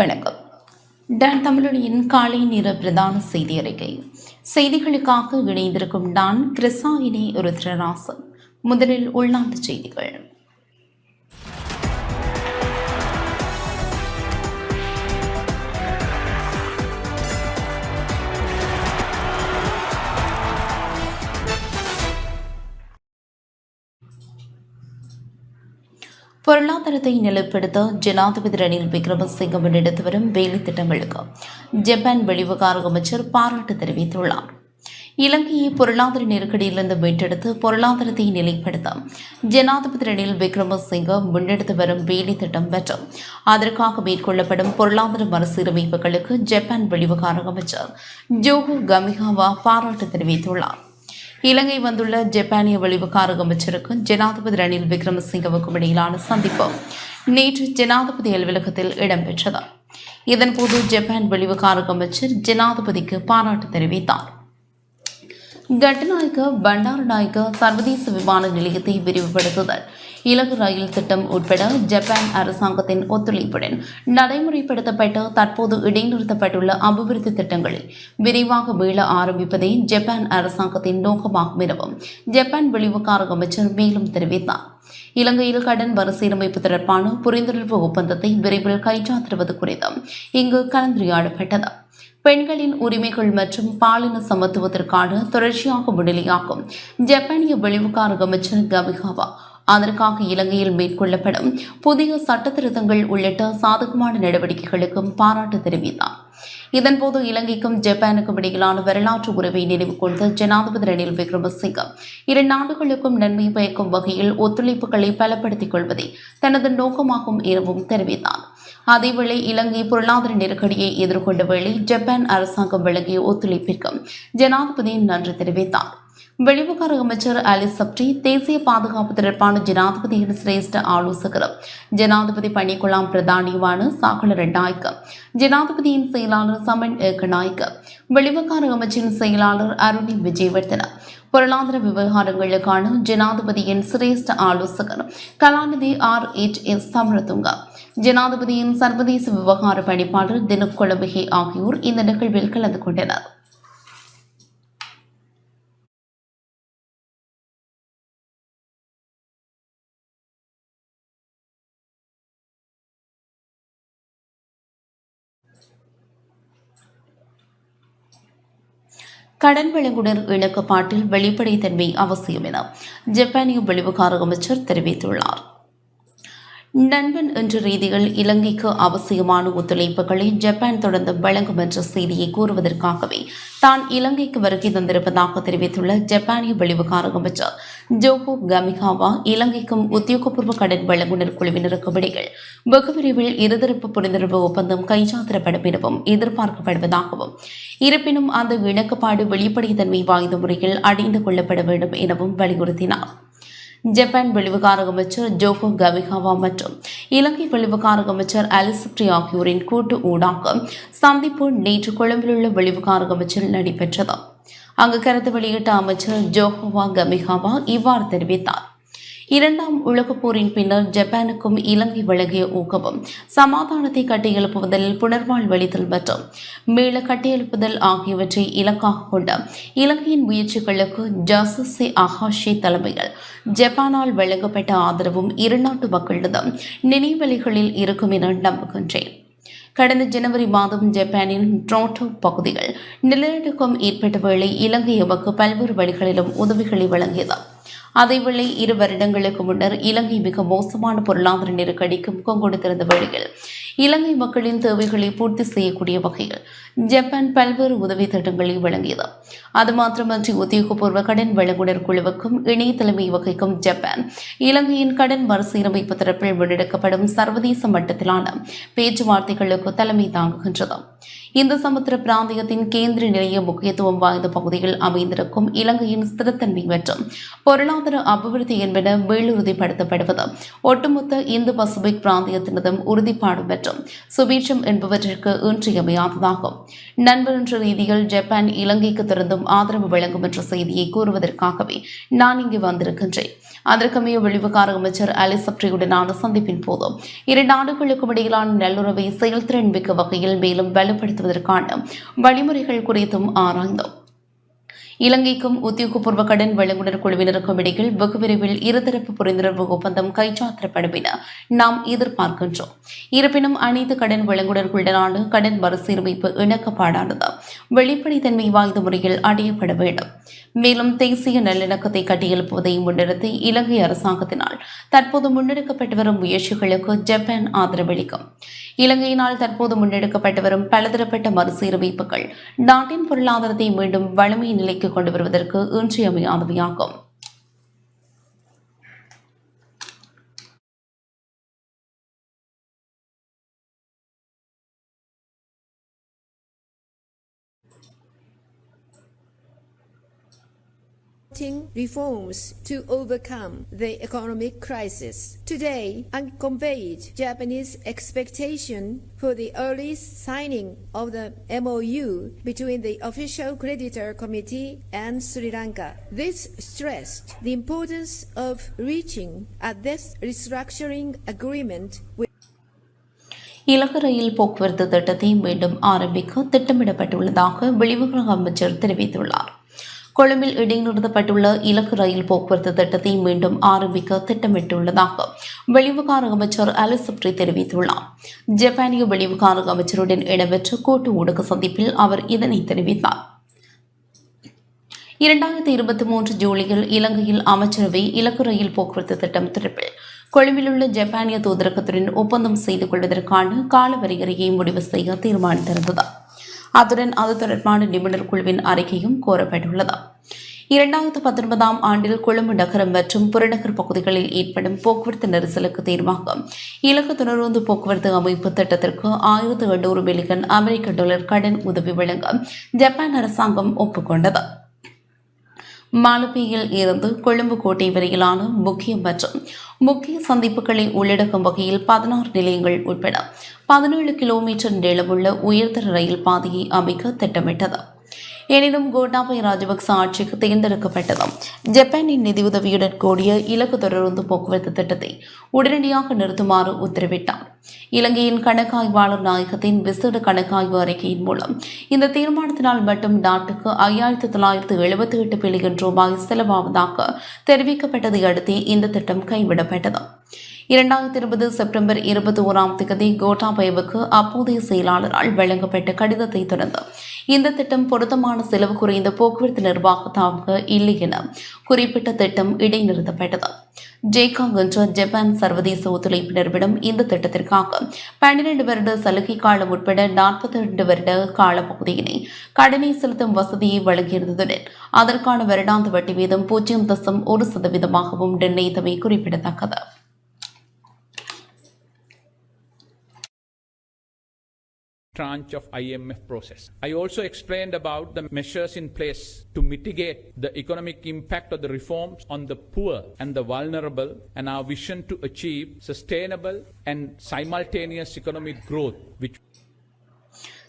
வணக்கம். டான் தமிழொலியின் காலை நிற பிரதான செய்தி அறிக்கை. செய்திகளுக்காக இணைந்திருக்கும் டான் கிருசாயினி ருத்ரராசன் முதலில் உள்நாட்டு செய்திகள். பொருளாதாரத்தை நிலைப்படுத்த ஜனாதிபதி ரணில் விக்ரமசிங்க எடுத்து வரும் வேலை திட்டங்களுக்கு ஜப்பான் வெளிவிவகார அமைச்சர் பாராட்டு தெரிவித்துள்ளார். இலங்கையை பொருளாதார நெருக்கடியிலிருந்து மீட்டெடுத்து பொருளாதாரத்தை நிலைப்படுத்த ஜனாதிபதி ரணில் விக்ரமசிங்க முன்னெடுத்து வரும் வேலை திட்டம் மற்றும் அதற்காக மேற்கொள்ளப்படும் பொருளாதார மறுசீரமைப்புகளுக்கு ஜப்பான் வெளிவிவகார அமைச்சர் ஜோஹோ கமிகாவா பாராட்டு தெரிவித்துள்ளார். இலங்கை வந்துள்ள ஜப்பானிய வெளிவிவகார அமைச்சருக்கும் ஜனாதிபதி ரணில் விக்ரமசிங்கவுக்கும் இடையிலான சந்திப்பு நேற்று ஜனாதிபதி அலுவலகத்தில் இடம்பெற்றது. இதன்போது ஜப்பான் வெளிவிவகார அமைச்சர் ஜனாதிபதிக்கு பாராட்டு தெரிவித்தார். கட்டுநாயக்க பண்டாரநாயக்க சர்வதேச விமான நிலையத்தை விரிவுபடுத்துதல். இலகு ரயில் திட்டம் உட்பட ஜப்பான் அரசாங்கத்தின் ஒத்துழைப்புடன் நடைமுறைப்படுத்தப்பட்ட தற்போது இடைநிறுத்தப்பட்டுள்ள அபிவிருத்தி திட்டங்களை விரைவாக மீள ஆரம்பிப்பதே ஜப்பான் அரசாங்கத்தின் நோக்கமாகும் எனவும் ஜப்பான் வெளிவிவகார அமைச்சர் மேலும் தெரிவித்தார். இலங்கையில் கடன் மறுசீரமைப்பு தொடர்பான புரிந்துணர்வு ஒப்பந்தத்தை விரைவில் கைச்சாத்திடுவது குறித்தும் இங்கு கலந்துரையாடப்பட்டது. பெண்களின் உரிமைகள் மற்றும் பாலின சமத்துவத்திற்கான தொடர்ச்சியாக முன்னிலையாகும் ஜப்பானிய வெளிவுகார அமைச்சர் கமிகாவா அதற்காக இலங்கையில் மேற்கொள்ளப்படும் புதிய சட்டத்திருத்தங்கள் உள்ளிட்ட சாதகமான நடவடிக்கைகளுக்கும் பாராட்டு தெரிவித்தார். இதன்போது இலங்கைக்கும் ஜப்பானுக்கும் இடையிலான வரலாற்று உறவை நினைவு கொண்ட ஜனாதிபதி ரணில் விக்ரமசிங்க இரு நாடுகளுக்கும் நன்மை பயக்கும் வகையில் ஒத்துழைப்புகளை பலப்படுத்திக் கொள்வதே தனது நோக்கமாகும் எனவும் தெரிவித்தார். அதேவேளை இலங்கை பொருளாதார நெருக்கடியை எதிர்கொண்ட வேளை ஜப்பான் அரசாங்கம் வழங்கிய ஒத்துழைப்பிற்கும் ஜனாதிபதி நன்றி தெரிவித்தார். வெளிவிவகார அமைச்சர் அலிஸ் சப்ரி தேசிய பாதுகாப்பு தொடர்பான ஜனாதிபதியின் சிரேஷ்ட ஆலோசகரும் ஜனாதிபதி பணிக்குழாம் பிரதானியுமான சாகல ரெண்டாய்க்கு ஜனாதிபதியின் செயலாளர் சமன் ஏக்கநாய்க்கு வெளிவிவகார அமைச்சின் செயலாளர் அருணி விஜயவர்தன. பொருளாதார விவகாரங்களுக்கான ஜனாதிபதியின் சிரேஷ்ட ஆலோசகர் கலாநிதி ஆர் எச் எஸ் சமரதுங்கா. ஜனாதிபதியின் சர்வதேச விவகார பணிப்பாளர் தினக் ஆகியோர் இந்த நிகழ்வில் கலந்து கொண்டனர். கடன் வழங்குனர் இணக்கப்பாட்டில் வெளிப்படைத்தன்மை அவசியம் என ஜப்பானிய வெளிவிவகார அமைச்சர் தெரிவித்துள்ளார். நண்பன் என்ற ரீதியில் இலங்கைக்கு அவசியமான ஒத்துழைப்புகளை ஜப்பான் தொடர்ந்து வழங்கும் என்ற செய்தியை கூறுவதற்காகவே தான் இலங்கைக்கு வருகை தந்திருப்பதாக தெரிவித்துள்ள ஜப்பானிய வெளிவிவகார அமைச்சர் ஜோகோ கமிகாவா இலங்கைக்கும் உத்தியோகபூர்வ கடன் வழங்குனர் குழுவினருக்கும் இடையில் வெகு விரைவில் இருதரப்பு புரிந்துணர்வு ஒப்பந்தம் கைச்சாத்திரப்படும் எனவும் எதிர்பார்க்கப்படுவதாகவும் இருப்பினும் அந்த இணக்கப்பாடு வெளிப்படைத்தன்மை வாய்ந்த முறையில் அடைந்து கொள்ளப்பட வேண்டும் எனவும் வலியுறுத்தினார். ஜப்பான் வெளிவிவகார அமைச்சர் ஜோகோ கவிகாவா மற்றும் இலங்கை வெளிவிவகார அமைச்சர் அலிசப்ரி ஆகியோரின் கூட்டு ஊடாக சந்திப்பு நேற்று கொழும்பிலுள்ள வெளிவிவகார அமைச்சர் நடைபெற்றது. அங்கு கருத்து வெளியிட்ட அமைச்சர் ஜோகோவா கமிகாவா இவ்வாறு தெரிவித்தார். இரண்டாம் உலகப் போரின் பின்னர் ஜப்பானுக்கும் இலங்கை வழங்கிய ஊக்கமும் சமாதானத்தை கட்டியெழுப்புவதில் புனர்வாழ்வளித்தல் மற்றும் மீள கட்டியெழுப்புதல் ஆகியவற்றை இலக்காக கொண்ட இலங்கையின் முயற்சிகளுக்கு ஜாசஸே அகாஷி தலைமையில் ஜப்பானால் வழங்கப்பட்ட ஆதரவும் இருநாட்டு மக்களிடம் நினைவலைகளில் இருக்கும் என நம்புகின்றேன். கடந்த ஜனவரி மாதம் ஜப்பானின் ட்ரோட்டோ பகுதிகள் நிலநடுக்கம் ஏற்பட்ட வேளை இலங்கை எமக்கு பல்வேறு வழிகளிலும் உதவிகளை வழங்கியது அதேவேளை இரு வருடங்களுக்கு முன்னர் இலங்கை மிக மோசமான பொருளாதார நெருக்கடிக்கு முகம் கொடுத்திருந்த வேளையில் இலங்கை மக்களின் தேவைகளை பூர்த்தி செய்யக்கூடிய வகையில் ஜப்பான் பல்வேறு உதவி திட்டங்களை வழங்கியது. அது மாத்திரமன்றி உத்தியோகபூர்வ கடன் வழங்குனர் குழுவுக்கும் இணைய தலைமை வகைக்கும் ஜப்பான் இலங்கையின் கடன் மறுசீரமைப்பு தரப்பில் முன்னெடுக்கப்படும் சர்வதேச மட்டத்திலான பேச்சுவார்த்தைகளுக்கு தலைமை தாங்குகின்றது. இந்த சமுத்திர பிராந்தியத்தின் கேந்திர நிலைய முக்கியத்துவம் வாய்ந்த பகுதியில் அமைந்திருக்கும் இலங்கையின் ஸ்திரத்தன்மை மற்றும் பொருளாதார அபிவிருத்தி என்பன மேலுறுதிப்படுத்தப்படுவது ஒட்டுமொத்த இந்து பசிபிக் பிராந்தியத்தினதும் உறுதிப்பாடு மற்றும் சுபீட்சம் என்பவற்றிற்கு இன்றியமையாததாகும் நண்பர் என்ற ரீதியில் ஜப்பான் இலங்கைக்கு திறந்தும் ஆதரவு வழங்கும் என்ற செய்தியை கூறுவதற்காகவே நான் இங்கு வந்திருக்கின்றேன். அதற்கமைய வெளிவிகார அமைச்சர் அலிசப்ரியுடனான சந்திப்பின் போது இரு நாடுகளுக்கும் இடையிலான நல்லுறவை செயல்திறன் மிக்க வகையில் மேலும் வலுப்படுத்துவதற்கான வழிமுறைகள் குறித்தும் ஆராய்ந்தோம். இலங்கைக்கும் உத்தியோகபூர்வ கடன் வழங்குனர் குழுவினருக்கும் இடையில் வெகு விரைவில் இருதரப்பு புரிந்துணர்வு ஒப்பந்தம் கைச்சாத்திரப்படும் என நாம் எதிர்பார்க்கின்றோம். இருப்பினும் அனைத்து கடன் வழங்குனர்களுடனான கடன் மறுசீரமைப்பு இணக்கப்பாடானது வெளிப்படைத்தன்மை வாய்ந்த முறையில் அடையப்பட வேண்டும். மேலும் தேசிய நல்லிணக்கத்தை கட்டியெழுப்புவதை முன்னிறுத்தி இலங்கை அரசாங்கத்தினால் தற்போது முன்னெடுக்கப்பட்டு வரும் முயற்சிகளுக்கு ஜப்பான் ஆதரவளிக்கும். இலங்கையினால் தற்போது முன்னெடுக்கப்பட்டு வரும் பலதரப்பட்ட மறுசீரமைப்புகள் நாட்டின் பொருளாதாரத்தை மீண்டும் வலிமை நிலைக்கு கொண்டு வருவதற்கு இன்றியமையாதவையாகும். reforms to overcome the economic crisis. Today, I conveyed Japanese expectation for the early signing of the MOU between the official creditor committee and Sri Lanka. This stressed the importance of reaching a debt restructuring agreement with இலக்கு ரயில் போக்குவரத்து திட்டத்தை மீண்டும் ஆரம்பிக்க திட்டமிடப்பட்டுள்ளதாக வெளிவிவகார அமைச்சர் தெரிவித்துள்ளார் கொழும்பில் இடைநிறுத்தப்பட்டுள்ள இலக்கு ரயில் போக்குவரத்து திட்டத்தை மீண்டும் ஆரம்பிக்க திட்டமிட்டுள்ளதாக வெளிவிவகார அமைச்சர் அலிசப்ரி தெரிவித்துள்ளார். ஜப்பானிய வெளிவிவகார அமைச்சருடன் இடம்பெற்ற கூட்டு ஊடக சந்திப்பில் அவர் இதனை தெரிவித்தார். இரண்டாயிரத்தி இருபத்தி மூன்று ஜூலையில் இலங்கையில் அமைச்சரவை இலக்கு ரயில் போக்குவரத்து திட்டம் தொடர்பில் கொழும்பிலுள்ள ஜப்பானிய தூதரகத்துடன் ஒப்பந்தம் செய்து கொள்வதற்கான கால வரையறையை முடிவு செய்ய தீர்மானித்திருந்தது. அத்துடன் அது தொடர்பான நிபுணர் குழுவின் அறிக்கையும் கோரப்பட்டுள்ளது. இரண்டாயிரத்து பத்தொன்பதாம் ஆண்டில் கொழும்பு நகரம் மற்றும் புறநகர் பகுதிகளில் ஏற்படும் போக்குவரத்து நெரிசலுக்கு தீர்வாக இலக்கு துணரோந்து போக்குவரத்து அமைப்பு திட்டத்திற்கு ஆயிரத்து எண்ணூறு மில்லியன் அமெரிக்க டாலர் கடன் உதவி வழங்க ஜப்பான் அரசாங்கம் ஒப்புக்கொண்டது. மாலப்பேயில் இருந்து கொழும்பு கோட்டை வரையிலான முக்கிய மற்றும் முக்கிய சந்திப்புகளை உள்ளடக்கும் வகையில் பதினாறு நிலையங்கள் உட்பட பதினேழு கிலோமீட்டர் நீளமுள்ள உயர்தர ரயில் பாதையை அமைக்க திட்டமிட்டது. எனினும் கோட்டாபய ராஜபக்ச ஆட்சிக்கு தேர்ந்தெடுக்கப்பட்டது ஜப்பானின் நிதியுதவியுடன் கூடிய இலக்கு தொடர்ந்து போக்குவரத்து திட்டத்தை உடனடியாக நிறுத்துமாறு உத்தரவிட்டார். இலங்கையின் கணக்காய்வாளர் நாயகத்தின் விசேட கணக்காய்வு அறிக்கையின் மூலம் இந்த தீர்மானத்தினால் மட்டும் நாட்டுக்கு ஐயாயிரத்து தொள்ளாயிரத்து எழுபத்தி எட்டு பில்லியன் ரூபாய் செலவாவதாக தெரிவிக்கப்பட்டதை அடுத்து இந்த திட்டம் கைவிடப்பட்டது. இரண்டாயிரத்தி இருபது செப்டம்பர் இருபத்தி ஓராம் தேதி கோட்டாபயவுக்கு அப்போதைய செயலாளரால் வழங்கப்பட்ட கடிதத்தை தொடர்ந்து இந்த திட்டம் பொருத்தமான செலவு குறைந்த போக்குவரத்து நிர்வாகத்தாக இல்லை என குறிப்பிட்ட திட்டம் இடைநிறுத்தப்பட்டது. ஜேகாங் என்ற ஜப்பான் சர்வதேச ஒத்துழைப்பு நிறுவனம் இந்த திட்டத்திற்காக பன்னிரண்டு வருட சலுகை காலம் உட்பட நாற்பத்தி இரண்டு வருட காலப்பகுதியினை கடனை செலுத்தும் வசதியை வழங்கியிருந்ததுடன் அதற்கான வருடாந்த வட்டி வீதம் பூஜ்ஜியம் தசம் ஒரு சதவீதமாகவும் நிர்ணயித்தமை குறிப்பிடத்தக்கது. tranche of IMF process. I also explained about the measures in place to mitigate the economic impact of the reforms on the poor and the vulnerable and our vision to achieve sustainable and simultaneous economic growth which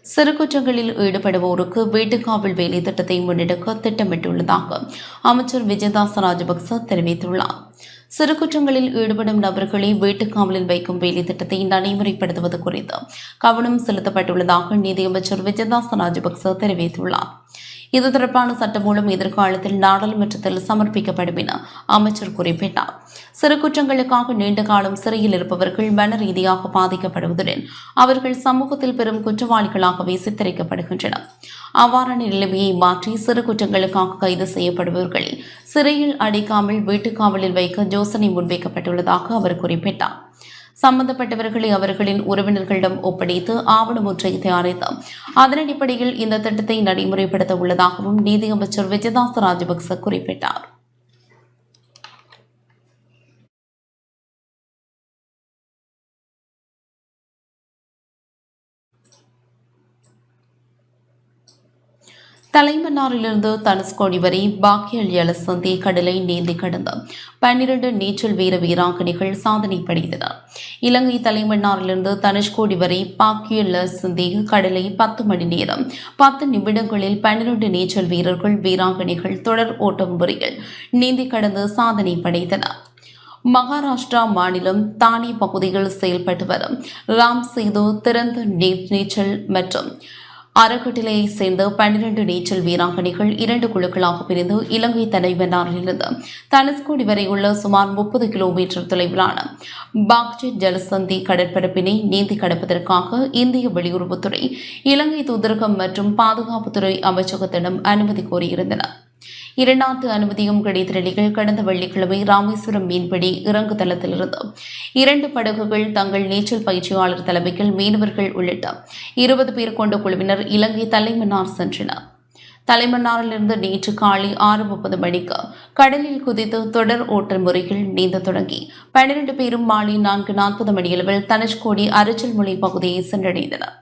சிறு குற்றங்களில் ஈடுபடுவோருக்கு வீட்டுக்காவல் வேலை திட்டத்தை முன்னெடுக்க திட்டமிட்டுள்ளதாக அமைச்சர் விஜயதாச ராஜபக்ச தெரிவித்துள்ளார் சிறு குற்றங்களில் ஈடுபடும் நபர்களை வீட்டுக்காவலில் வைக்கும் வேலை திட்டத்தை நடைமுறைப்படுத்துவது குறித்து கவனம் செலுத்தப்பட்டுள்ளதாக நீதியமைச்சர் விஜயதாச ராஜபக்ச தெரிவித்துள்ளார். இது தொடர்பான சட்டமூலம் எதிர்காலத்தில் நாடாளுமன்றத்தில் சமர்ப்பிக்கப்படும் என அமைச்சர் குறிப்பிட்டார். சிறு குற்றங்களுக்காக நீண்ட காலம் சிறையில் இருப்பவர்கள் மன ரீதியாக பாதிக்கப்படுவதுடன் அவர்கள் சமூகத்தில் பெரும் குற்றவாளிகளாகவே சித்தரிக்கப்படுகின்றனர். அவ்வாறான நிலைமையை மாற்றி சிறு குற்றங்களுக்காக கைது செய்யப்படுபவர்களை சிறையில் அடைக்காமல் வீட்டுக்காவலில் வைக்க யோசனை முன்வைக்கப்பட்டுள்ளதாக அவர் குறிப்பிட்டார். சம்பந்தப்பட்டவர்களை அவர்களின் உறவினர்களிடம் ஒப்படைத்து ஆவணம் ஒன்றை தயாரித்து அதன் அடிப்படையில் இந்த திட்டத்தை நடைமுறைப்படுத்த உள்ளதாகவும் நீதியமைச்சர் விஜயதாச ராஜபக்ச குறிப்பிட்டார். தலைமன்னாரிலிருந்து தனுஷ்கோடி வரை பாக்கியல் எலசந்தி கடலை நீந்தி கடந்த பன்னிரண்டு நீச்சல் வீர வீராங்கனைகள் சாதனை படைத்தனர் இலங்கை தலைமன்னாரிலிருந்து தனுஷ்கோடி வரை பாக்கியல் சந்தி கடலை பத்து மணி நேரம் பத்து நிமிடங்களில் பன்னிரண்டு நீச்சல் வீரர்கள் வீராங்கனைகள் தொடர் ஓட்டம் முறையில் நீந்தி கடந்து சாதனை படைத்தனர் மகாராஷ்டிரா மாநிலம் தானே பகுதியில் செயல்பட்டு வரும் ராம் சேது திறந்த நீர் நீச்சல் மற்றும் அறக்கட்டளையை சேர்ந்த பன்னிரண்டு நீச்சல் வீராங்கனைகள் இரண்டு குழுக்களாக பிரிந்து இலங்கை தலைவனாரிலிருந்து தனுஷ்கோடி வரை உள்ள சுமார் முப்பது கிலோமீட்டர் தொலைவிலான பாக்ஜெட் ஜலசந்தி கடற்பரப்பினை நீந்தி கடப்பதற்காக இந்திய வெளியுறவுத்துறை இலங்கை தூதரகம் மற்றும் பாதுகாப்புத்துறை அமைச்சகத்திடம் அனுமதி கோரியிருந்தனர் இரண்டாவது அனுமதியும் கிடைத்த நிலையில் கடந்த வெள்ளிக்கிழமை ராமேஸ்வரம் மீன்பிடி இறங்கு தளத்திலிருந்து இரண்டு படகுகள் தங்கள் நீச்சல் பயிற்சியாளர் தலைமையில் மீனவர்கள் உள்ளிட்ட இருபது பேர் கொண்ட குழுவினர் இலங்கை தலைமன்னார் சென்றனர். தலைமன்னாரிலிருந்து நேற்று காலை ஆறு முப்பது மணிக்கு கடலில் குதித்து தொடர் ஓட்ட முறையில் நீந்த தொடங்கி பன்னிரண்டு பேரும் மாலை நான்கு நாற்பது மணியளவில் தனுஷ்கோடி அரிச்சல்மொழி பகுதியை சென்றடைந்தனர்.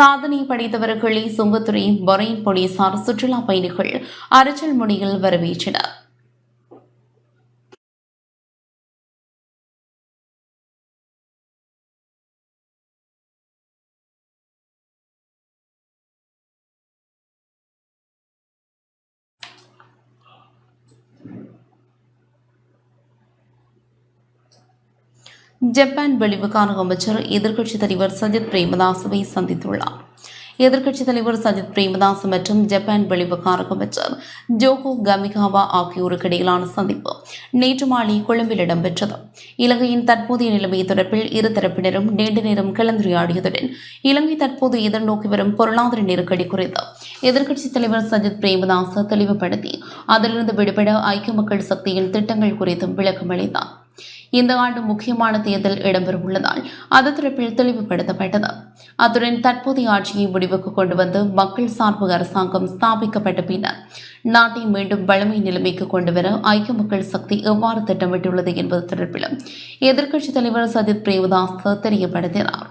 சாதனை படைத்தவர்களை சுங்கத்துறை பொறையின் போலீசார் சுற்றுலா பயணிகள் அரிச்சல் முனையில் வரவேற்றனர். ஜப்பான் வெளிவிகார அமைச்சர் எதிர்க்கட்சித் தலைவர் சஜித் பிரேமதாசவை சந்தித்துள்ளார். எதிர்க்கட்சித் தலைவர் சஜித் பிரேமதாஸ் மற்றும் ஜப்பான் வெளிவிகார அமைச்சர் ஜோகோ கமிகாவா ஆகியோருக்கு இடையிலான சந்திப்பு நேற்று மாலை கொழும்பில் இடம்பெற்றது. இலங்கையின் தற்போதைய நிலைமை தொடர்பில் இரு தரப்பினரும் நீண்ட நேரம் கலந்துரையாடியதுடன் இலங்கை தற்போது எதிர்நோக்கி வரும் பொருளாதார நெருக்கடி குறித்து எதிர்க்கட்சித் தலைவர் சஜித் பிரேமதாஸ் தெளிவுபடுத்தி அதிலிருந்து விடுபட ஐக்கிய மக்கள் சக்தியின் திட்டங்கள் குறித்தும் விளக்கமளித்தார். இந்த ஆண்டு முக்கியமான தேர்தல் இடம்பெறவுள்ளதால் அது தரப்பில் தெளிவுபடுத்தப்பட்டது. அத்துடன் தற்போதைய ஆட்சியை முடிவுக்கு கொண்டு வந்து மக்கள் சார்பு அரசாங்கம் ஸ்தாபிக்கப்பட்ட பின்னர் நாட்டை மீண்டும் வலிமை நிலைமைக்கு கொண்டுவர ஐக்கிய மக்கள் சக்தி எவ்வாறு திட்டமிட்டுள்ளது என்பது தொடர்பிலும் எதிர்க்கட்சித் தலைவர் சஜித் பிரேமதாஸ் தெரியப்படுத்தினார்.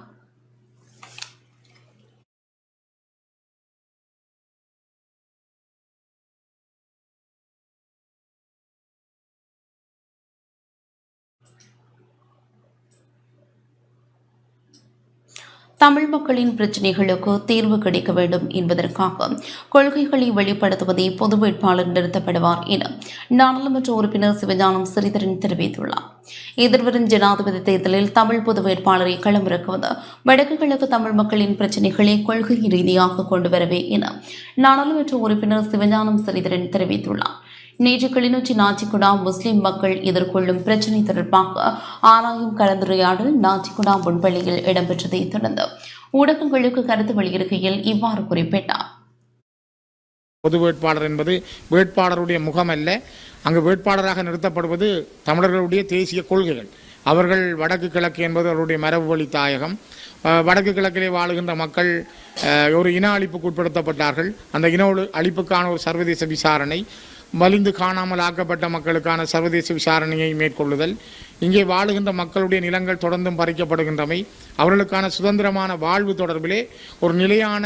தமிழ் மக்களின் பிரச்சினைகளுக்கு தீர்வு கிடைக்க வேண்டும் என்பதற்காக கொள்கைகளை வெளிப்படுத்துவதே பொது வேட்பாளர் நிறுத்தப்படுவார் என நாடாளுமன்ற உறுப்பினர் சிவஞானம் சிறிதரன் தெரிவித்துள்ளார். எதிர்வரும் ஜனாதிபதி தேர்தலில் தமிழ் பொது வேட்பாளரை களமிறக்குவது வடக்கு கிழக்கு தமிழ் மக்களின் பிரச்சினைகளை கொள்கை ரீதியாக கொண்டு வரவே என நாடாளுமன்ற உறுப்பினர் சிவஞானம் சிறிதரன் தெரிவித்துள்ளார். நேற்று கிளிநொச்சி நாச்சிக்குடா முஸ்லிம் மக்கள் எதிர்கொள்ளும் பிரச்சினை தொடர்பாக ஆராயும் கலந்துரையாடல் நாச்சிக்குடா முன்பள்ளியில் இடம்பெற்றதை தொடர்ந்து ஊடகங்களுக்கு கருத்து வெளியிருக்கையில் இவ்வாறு குறிப்பிட்டார். பொது வேட்பாளர் என்பது வேட்பாளருடைய முகம் அல்ல அங்கு வேட்பாளராக நிறுத்தப்படுவது தமிழர்களுடைய தேசிய கொள்கைகள். அவர்கள் வடக்கு கிழக்கு என்பது அவருடைய மரபு வழி தாயகம் வடக்கு கிழக்கிலே வாழுகின்ற மக்கள் ஒரு இன அழிப்புக்கு உட்படுத்தப்பட்டார்கள். அந்த இன அழிப்புக்கான ஒரு சர்வதேச விசாரணை மலிந்து காணாமல் ஆக்கப்பட்ட மக்களுக்கான சர்வதேச விசாரணையை மேற்கொள்ளுதல் இங்கே வாழுகின்ற மக்களுடைய நிலங்கள் தொடர்ந்தும் பறிக்கப்படுகின்றமை அவர்களுக்கான சுதந்திரமான வாழ்வு தொடர்பிலே ஒரு நிலையான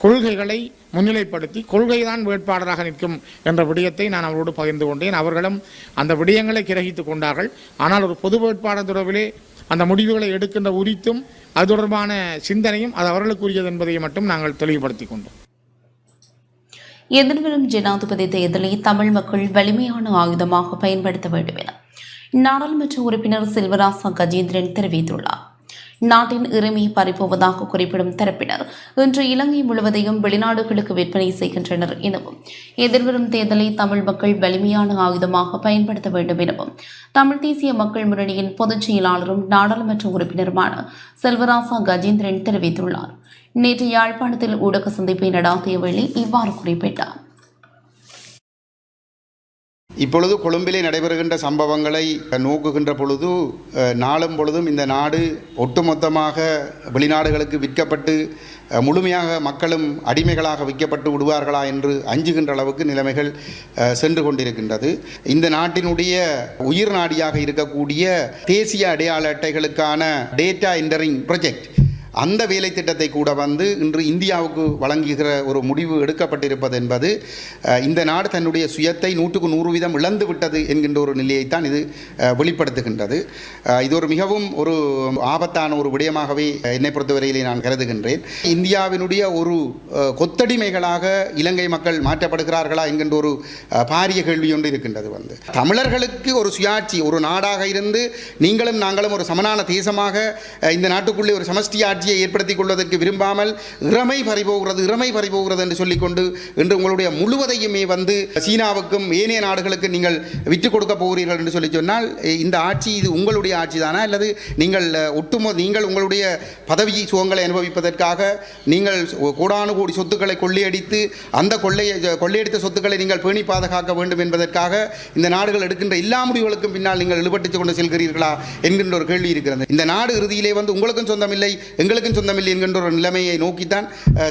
கொள்கைகளை முன்னிலைப்படுத்தி கொள்கைதான் வேட்பாளராக நிற்கும் என்ற விடயத்தை நான் அவரோடு பகிர்ந்து கொண்டேன். அவர்களும் அந்த விடயங்களை கிரகித்துக் கொண்டார்கள். ஆனால் ஒரு பொது வேட்பாளர் தொடர்பிலே அந்த முடிவுகளை எடுக்கின்ற உரித்தும் அது தொடர்பான சிந்தனையும் அது அவர்களுக்குரியது என்பதை மட்டும் நாங்கள் தெளிவுபடுத்தி கொண்டோம். எதிர்வரும் ஜனாதிபதி தேர்தலை தமிழ் மக்கள் வலிமையான ஆயுதமாக பயன்படுத்த வேண்டும் என நாடாளுமன்ற உறுப்பினர் செல்வராசா கஜேந்திரன் தெரிவித்துள்ளார். நாட்டின் இறைமையை பறிப்போவதாக குறிப்பிடும் தரப்பினர் இன்று இலங்கை முழுவதையும் வெளிநாடுகளுக்கு விற்பனை செய்கின்றனர் எனவும் எதிர்வரும் தேர்தலை தமிழ் மக்கள் வலிமையான ஆயுதமாக பயன்படுத்த வேண்டும் எனவும் தமிழ் தேசிய மக்கள் முன்னணியின் பொதுச் செயலாளரும் நாடாளுமன்ற உறுப்பினருமான செல்வராசா கஜேந்திரன் தெரிவித்துள்ளார். நேற்று யாழ்ப்பாணத்தில் ஊடக சந்திப்பை நடாத்திய வேளை இவ்வாறு குறிப்பிட்டார். இப்பொழுது கொழும்பிலே நடைபெறுகின்ற சம்பவங்களை நோக்குகின்ற பொழுது நாளும் பொழுதும் இந்த நாடு ஒட்டுமொத்தமாக வெளிநாடுகளுக்கு விற்கப்பட்டு முழுமையாக மக்களும் அடிமைகளாக விற்கப்பட்டு விடுவார்களா என்று அஞ்சுகின்ற அளவுக்கு நிலைமைகள் சென்று கொண்டிருக்கின்றது. இந்த நாட்டினுடைய உயிர் நாடியாக இருக்கக்கூடிய தேசிய அடையாள அட்டைகளுக்கான டேட்டா என்டரிங் ப்ரொஜெக்ட் அந்த வேலை திட்டத்தை கூட வந்து இன்று இந்தியாவுக்கு வழங்குகிற ஒரு முடிவு எடுக்கப்பட்டிருப்பது என்பது இந்த நாடு தன்னுடைய சுயத்தை நூற்றுக்கு நூறு வீதம் இழந்து விட்டது என்கின்ற ஒரு நிலையைத்தான் இது வெளிப்படுத்துகின்றது. இது ஒரு மிகவும் ஒரு ஆபத்தான ஒரு விடயமாகவே என்னை பொறுத்தவரையிலே நான் கருதுகின்றேன். இந்தியாவினுடைய ஒரு கொத்தடிமைகளாக இலங்கை மக்கள் மாற்றப்படுகிறார்களா என்கின்ற ஒரு பாரிய கேள்வி ஒன்று இருக்கின்றது வந்து. தமிழர்களுக்கு ஒரு சுயாட்சி ஒரு நாடாக இருந்து நீங்களும் நாங்களும் ஒரு சமனான தேசமாக இந்த நாட்டுக்குள்ளே ஒரு சமஷ்டி ஆட்சியை ஏற்படுத்திக் கொள்வதற்கு விரும்பாமல் இறமை பறிபோகிறது இறமை பறிபோகிறது என்று சொல்லிக்கொண்டு இன்று உங்களுடைய முழுவதையுமே வந்து சீனாவுக்கும் ஏனைய நாடுகளுக்கு நீங்கள் விற்றுக் கொடுக்க போகிறீர்கள் என்று சொல்லி சொன்னால் இந்த ஆட்சி இது உங்களுடைய ஆட்சி தானா? அல்லது நீங்கள் ஒட்டுமொத்த நீங்கள் உங்களுடைய பதவி சுகங்களை அனுபவிப்பதற்காக நீங்கள் கோடானு கோடி சொத்துக்களை கொள்ளையடித்து அந்த கொள்ளையை கொள்ளையடித்த சொத்துக்களை நீங்கள் பேணி பாதுகாக்க வேண்டும் என்பதற்காக இந்த நாடுகள் எடுக்கின்ற எல்லா முடிவுகளுக்கும் பின்னால் நீங்கள் ஈடுபட்டுக் கொண்டு செல்கிறீர்களா? என்கின்ற ஒரு கேள்வி இருக்கிறது. இந்த நாடு இறுதியிலே வந்து உங்களுக்கும் சொந்தமில்லை எங்கள் எங்களுக்கும் சொந்தமில்லை என்கின்ற ஒரு நிலைமையை நோக்கித்தான்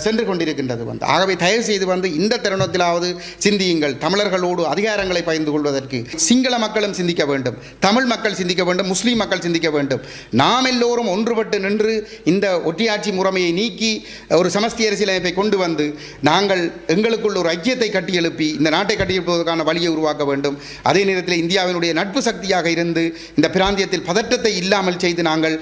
சென்று கொண்டிருக்கின்றது வந்து. ஆகவே தயவு செய்து வந்து இந்த தருணத்திலாவது சிந்தியுங்கள். தமிழர்களோடு அதிகாரங்களை பகிர்ந்து கொள்வதற்கு சிங்கள மக்களும் சிந்திக்க வேண்டும். தமிழ் மக்கள் சிந்திக்க வேண்டும் முஸ்லீம் மக்கள் சிந்திக்க வேண்டும். நாம் எல்லோரும் ஒன்றுபட்டு நின்று இந்த ஒற்றியாட்சி முறைமையை நீக்கி ஒரு சமஸ்தி அரசியலமைப்பை கொண்டு வந்து நாங்கள் எங்களுக்குள் ஒரு ஐக்கியத்தை கட்டி எழுப்பி இந்த நாட்டை கட்டியெழுப்புவதற்கான வழியை உருவாக்க வேண்டும். அதே நேரத்தில் இந்தியாவினுடைய நட்பு சக்தியாக இருந்து இந்த பிராந்தியத்தில் பதற்றத்தை இல்லாமல் செய்து நாங்கள்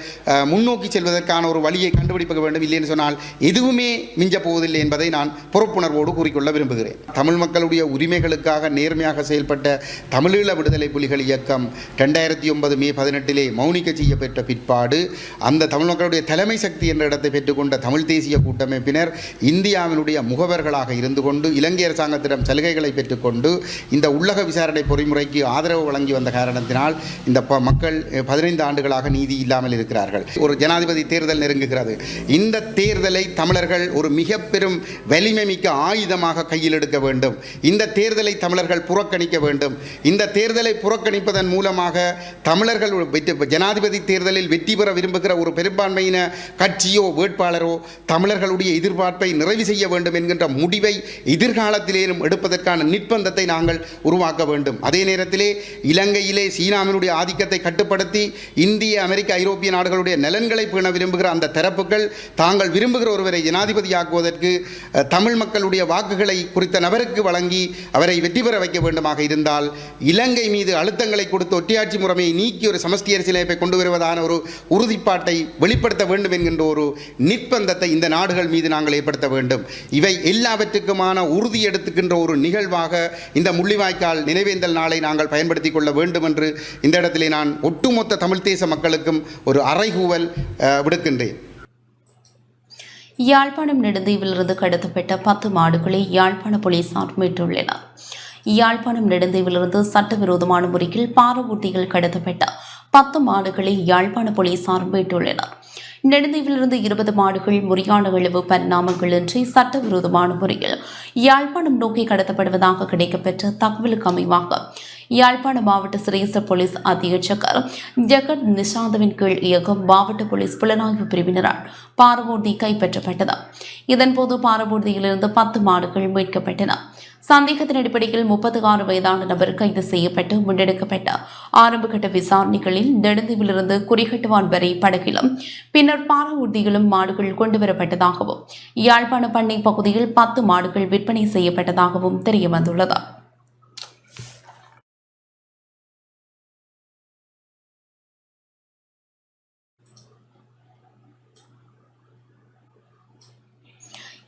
முன்னோக்கி செல்வதற்கான ஒரு வழியை கண்டுபிடிக்க வேண்டும் இல்லை சொன்னால் எதுவுமே மிஞ்சப் போவதில்லை என்பதை நான் பொறுப்புணர்வோடு கூறிக்கொள்ள விரும்புகிறேன். தமிழ் மக்களுடைய உரிமைகளுக்காக நேர்மையாக செயல்பட்ட தமிழீழ விடுதலை புலிகள் இயக்கம் ரெண்டாயிரத்தி ஒன்பது மே பதினெட்டிலே மௌனிக்க செய்யப்பட்ட பிற்பாடு அந்த தமிழ் மக்களுடைய தலைமை சக்தி என்ற இடத்தை பெற்றுக்கொண்ட தமிழ் தேசிய கூட்டமைப்பினர் இந்தியாவினுடைய முகவர்களாக இருந்து கொண்டு இலங்கை அரசாங்கத்திடம் சலுகைகளை பெற்றுக்கொண்டு இந்த உள்ளக விசாரணை பொறிமுறைக்கு ஆதரவு வழங்கி வந்த காரணத்தினால் இந்த மக்கள் பதினைந்து ஆண்டுகளாக நீதி இல்லாமல் இருக்கிறார்கள். ஒரு ஜனாதிபதி தேர்தல் நெருங்குகிறது இந்த தேர்தலை தமிழர்கள் ஒரு மிக பெரும் வலிமை மிக்க ஆயுதமாக கையில் எடுக்க வேண்டும். இந்த தேர்தலை தமிழர்கள் புறக்கணிக்க வேண்டும். இந்த தேர்தலை புறக்கணிப்பதன் மூலமாக தமிழர்கள் ஜனாதிபதி தேர்தலில் வெற்றி பெற விரும்புகிற ஒரு பெரும்பான்மையின கட்சியோ வேட்பாளரோ தமிழர்களுடைய எதிர்பார்ப்பை நிறைவு செய்ய வேண்டும் என்கின்ற முடிவை எதிர்காலத்திலேயும் எடுப்பதற்கான நிர்பந்தத்தை நாங்கள் உருவாக்க வேண்டும். அதே நேரத்திலே இலங்கையிலே சீனாவினுடைய ஆதிக்கத்தை கட்டுப்படுத்தி இந்திய அமெரிக்க ஐரோப்பிய நாடுகளுடைய நலன்களை பேண விரும்புகிற அந்த தரப்புகள் தாங்கள் விரும்புகிற ஒருவரை ஜனாதிபதியாக்குவதற்கு தமிழ் மக்களுடைய வாக்குகளை குறித்த நபருக்கு வழங்கி அவரை வெற்றி பெற வைக்க வேண்டுமாக இருந்தால் இலங்கை மீது அழுத்தங்களை கொடுத்து ஒட்டியாட்சி முறைமையை நீக்கி ஒரு சமஷ்டி அரசியலமைப்பை கொண்டு வருவதான ஒரு உறுதிப்பாட்டை வெளிப்படுத்த வேண்டும் என்கின்ற ஒரு நிர்பந்தத்தை இந்த நாடுகள் மீது நாங்கள் ஏற்படுத்த வேண்டும். இவை எல்லாவற்றுக்குமான உறுதி எடுத்துக்கின்ற ஒரு நிகழ்வாக இந்த முள்ளிவாய்க்கால் நினைவேந்தல் நாளை நாங்கள் பயன்படுத்திக் கொள்ள வேண்டும் என்று இந்த இடத்திலே நான் ஒட்டுமொத்த தமிழ் தேச மக்களுக்கும் ஒரு அறைகூவல் விடுக்கின்றேன். யாழ்ப்பாணம் நெடுந்தீவிலிருந்து கடத்தப்பட்ட பத்து மாடுகளை யாழ்ப்பாண போலீசார் மீட்டுள்ளனர். யாழ்ப்பாணம் நெடுந்தீவிலிருந்து சட்டவிரோதமான முறையில் பாரவூட்டிகள் கடத்தப்பட்ட பத்து மாடுகளை யாழ்ப்பாண போலீசார் மீட்டுள்ளனர். நெடுந்தீவிலிருந்து இருபது மாடுகள் முறையான அளவு பரிணாமங்களின்றி சட்டவிரோதமான முறையில் யாழ்ப்பாணம் நோக்கி கடத்தப்படுவதாக கிடைக்கப்பெற்ற தகவலுக்கு அமைவாக யாழ்ப்பாண மாவட்ட சிரேஷ்ட போலீஸ் அத்தியட்சகர் ஜெகத் நிஷாந்தவின் கீழ் இயக்கம் மாவட்ட போலீஸ் புலனாய்வு பிரிவினரால் பாரபூர்தி கைப்பற்றப்பட்டது. இதன்போது பாரபூர்தியிலிருந்து பத்து மாடுகள் மீட்கப்பட்டன. சந்தேகத்தின் அடிப்படையில் முப்பத்தி ஆறு வயதான நபர் கைது செய்யப்பட்டு முன்னெடுக்கப்பட்ட ஆரம்பகட்ட விசாரணைகளில் நெடுந்தீவிலிருந்து குறிகட்டுவான் வரை படகிலும் பின்னர் பாரவூர்தியிலும் மாடுகள் கொண்டுவரப்பட்டதாகவும் யாழ்ப்பாண பண்ணை பகுதியில் பத்து மாடுகள் விற்பனை செய்யப்பட்டதாகவும் தெரியவந்துள்ளது.